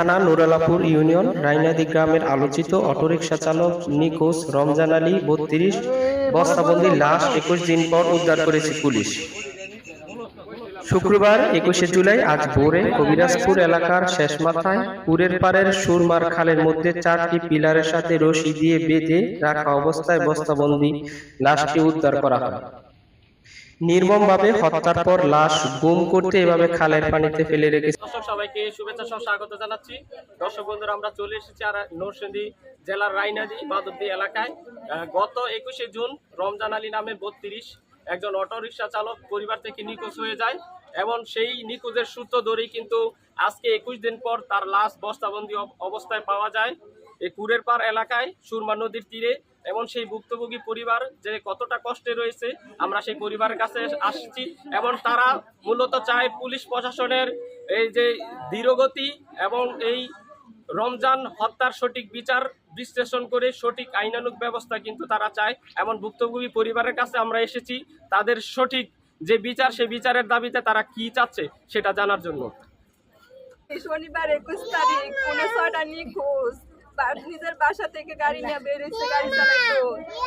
থানা নুরালাপুর ইউনিয়ন রাইনাদি গ্রামের আলোচিত অটোরিকশা চালক নিখোঁজ রমজান আলী বত্রিশ, বস্তাবন্দি লাশ একুশ দিন পর উদ্ধার করেছে পুলিশ। শুক্রবার একুশে জুলাই আজ ভোরে কবিরাজপুর এলাকার শেষ মাথায় পুরের পাড়ের সুরমার খালের মধ্যে চারটি পিলারের সাথে রশি দিয়ে বেঁধে রাখা অবস্থায় বস্তাবন্দি লাশটি উদ্ধার করা হয়। নির্মমভাবে হত্যার পর লাশ গুম করতে এভাবে খালের পানিতে ফেলে রেখেছে। দর্শক, সবাইকে শুভেচ্ছা সহ স্বাগত জানাচ্ছি। দর্শক বন্ধুরা, আমরা চলে এসেছি আর নরসিংদী জেলার রাইনাদি মাধবদী এলাকায়। গত একুশে জুন রমজান আলী নামে বত্রিশ একজন অটোরিকশা চালক পরিবার থেকে নিখোঁজ হয়ে যায় এবং সেই নিখোঁজের সূত্র ধরেই কিন্তু আজকে একুশ দিন পর তার লাশ বস্তাবন্দি অবস্থায় পাওয়া যায়। এই কুরের পাড় এলাকায় সুরমা নদীর তীরে এবং সেই ভুক্তভোগী পরিবার যে কতটা কষ্টে রয়েছে, আমরা সেই পরিবারের কাছে আসছি এবং তারা মূলত চায় পুলিশ প্রশাসনের এই যে ধীরগতি এবং এই রমজান হত্যার সঠিক বিচার বিশ্লেষণ করে সঠিক আইনানুক ব্যবস্থা কিন্তু তারা চায় এমন ভুক্তভোগী পরিবারের কাছে আমরা এসেছি তাদের সঠিক যে বিচার, সেই বিচারের দাবিতে তারা কি চাচ্ছে সেটা জানার জন্য। শনিবার একুশ তারিখ, পৌনে ছটা নিখোঁজ। নিজের বাসা থেকে গাড়ি নিয়ে বেরিয়েছে গাড়ি চালাইতো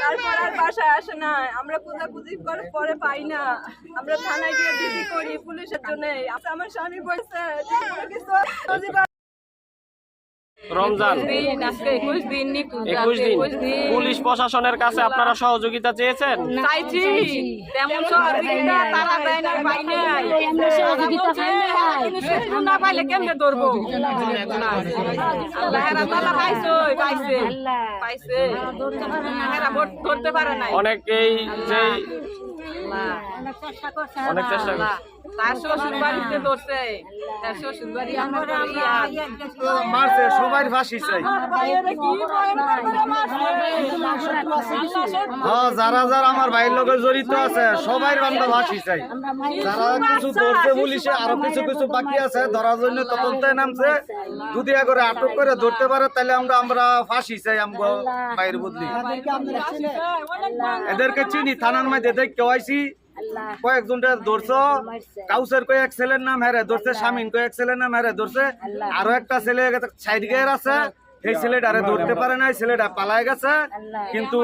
তারপর আর বাসায় আসে না। আমরা খুঁজাখুঁজি করে পরে পাই না। আমরা থানায় গিয়ে দিদি করি পুলিশের জন্য। আমার স্বামী বলছে রমজান। একুশ দিন পুলিশ প্রশাসনের কাছে আপনারা সহযোগিতা চেয়েছেন? অনেকেই যে অনেক চেষ্টা আল্লাহ, তার শ্বশুর বাড়িতে ধরছে তার শ্বশুর বাড়ি আমার মারছে সবাই ফাঁসি চাই হ্যাঁ যারা যারা আমার ভাইয়ের লোকের জড়িত আছে সবাই আমরা ফাঁসি চাই যারা কিছু ধরতে পুলিশে আরও কিছু কিছু বাকি আছে ধরার জন্য তদন্তে নামছে যদি করে আটক করে ধরতে পারে তাহলে আমরা আমরা ফাঁসি চাই আমরা বাইরের বদলি এদেরকে চিনি থানার মধ্যে এদের কেউ আইসি কয়েকজনটা ধরছো? কাউসের কয়েক ছেলের নাম হেরে ধরছে স্বামীন কয়েক ছেলের নাম হেরে ধরছে। আরও একটা ছেলে সাইড গের আছে। সেই ছেলেটারে ধরতে পারে নাই ছেলেটা পালায় গেছে। কিন্তু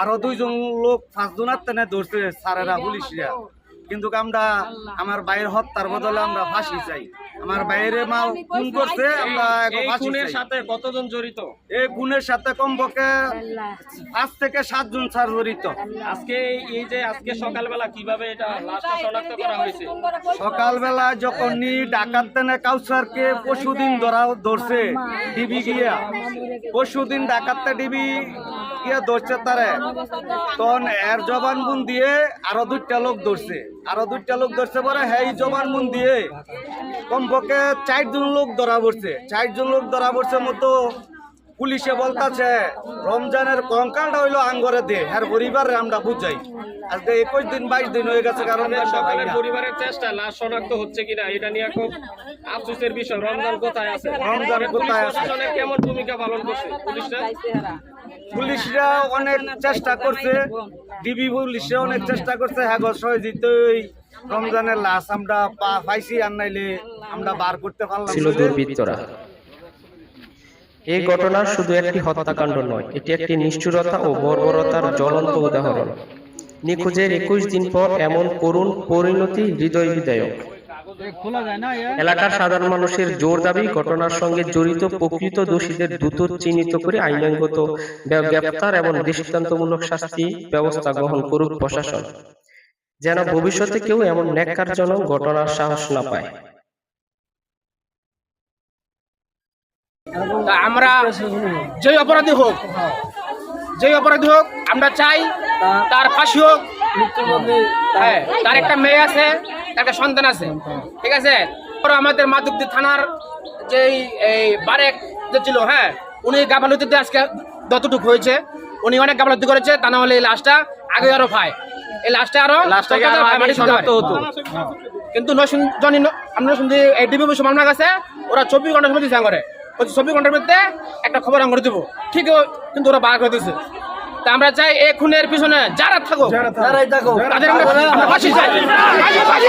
আরও দুইজন লোক পাঁচজন আর তেনে ধরছে সারেরা পুলিশরা। কিন্তু আমরা আমার বাইর হত্যার বদলে আমরা ফাঁসি চাই। আমার বাইরে মা খুন করছে আমরা খুনের সাথে কতজন জড়িত? এই গুণের সাথে কমপক্ষে পাঁচ থেকে সাতজন স্যার জড়িত। আজকে এই যে আজকে সকালবেলা কীভাবে এটা লাশটা শনাক্ত করা হয়েছে? সকালবেলা যখন নি ডাকাত তেনে কাউসারকে পশুদিন ধরা ধরছে ডিবি গিয়া। পশুদিন ডাকাতটা ডিবি গিয়া ধরছে তারে। তখন এর জবান বুন দিয়ে আরও দুইটা লোক ধরছে। আরও দুইটা লোক ধরছে পরে হেই জবান বুন দিয়ে কমপক্ষে চারজন লোক ধরা পড়ছে। চারজন লোক ধরা পড়ছে মতো পুলিশে বলতাছে রমজানের কঙ্কালটা হইল আঙ্গরে দে আর পরিবারে আমরা বুঝাই। আজকে একুশ দিন বাইশ দিন হয়ে গেছে কারণ সকালের পরিবারের চেষ্টা লাশ শনাক্ত হচ্ছে কিনা এটা নিয়ে খুব আফসোসের বিষয়। রমজান কোথায় আছে? রমজান কোথায় আছে? কেমন ভূমিকা পালন করছে? পুলিশরা? পুলিশরা অনেক চেষ্টা করছে ডিবি পুলিশরা অনেক চেষ্টা করছে হ্যাঁ গো সহজিত রমজানের লাশ আমরা পা- পাইছি আর নাইলে আমরা বার করতে পারলাম ছিল। দুর্বৃত্তরা। এই ঘটনা শুধু একটি হত্যাকাণ্ড নয় এটি একটি নিষ্ঠুরতা ও বর্বরতার জ্বলন্ত উদাহরণ। নিখোঁজের একুশ দিন পর এমন করুণ পরিণতি হৃদয় বিদায়ক এলাকার সাধারণ মানুষের জোর দাবি ঘটনার সঙ্গে জড়িত প্রকৃত দোষীদের দ্রুত চিহ্নিত করে আইনগত গ্রেপ্তার এবং দৃষ্টান্তমূলক শাস্তি ব্যবস্থা গ্রহণ করুক প্রশাসন। যেন ভবিষ্যতে কেউ এমন ন্যাক্কারজনক ঘটনার সাহস না পায়। আমরা যেই অপরাধী হোক যেই অপরাধী হোক আমরা চাই তার ফাঁসি হোক। হ্যাঁ তার একটা মেয়ে আছে তার একটা সন্তান আছে। ঠিক আছে? আমাদের মাধবদী থানার যেই এই বারেক যে ছিল হ্যাঁ উনি গাফালতিতে আজকে যতটুকু হয়েছে উনি অনেক গাফালতি করেছে তা না হলে এই লাশটা আগে আরও পায় এই লাশটা আরও। হতো। কিন্তু নসুন জনি আমরা শুনছি এই ডিবি মামলা গেছে ওরা চব্বিশ ঘণ্টা মধ্যে ধ্যান করে চব্বিশ ঘণ্টার মধ্যে একটা খবর আমরা দেবো। ঠিক কিন্তু ওরা বার করে দিয়েছে তা আমরা চাই এই খুনের পিছনে যারা থাকো তাদের আমরা ফাঁসি চাই। চাই।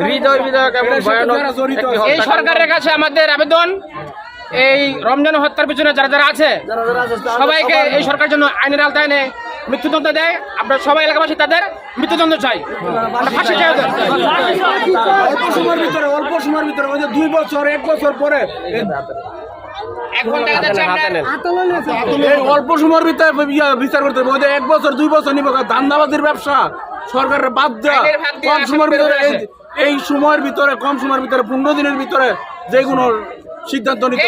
হৃদয় বিদায়ক এবং ভয়ানক এই সরকারের কাছে আমাদের আবেদন এই রমজান হত্যার পিছনে যারা যারা আছে সবাইকে এই সরকার জন্য আইনের আলতায় এনে মৃত্যুদণ্ড দেয় আমরা সবাই এলাকাবাসী তাদের মৃত্যুদণ্ড চাই। ফাঁসি চাই। অল্প সময়ের ভিতরে অল্প সময়ের ভিতরে দুই বছর এক বছর পরে অল্প সময়ের ভিতরে বিচার করতে হবে। ওদের এক বছর দুই বছর নিব ধান্দাবাজির ব্যবসা সরকারের বাদ দেওয়া কম সময়ের ভিতরে এই- এই সময়ের ভিতরে কম সময়ের ভিতরে পনেরো দিনের ভিতরে যে কোনো সিদ্ধান্ত নিতে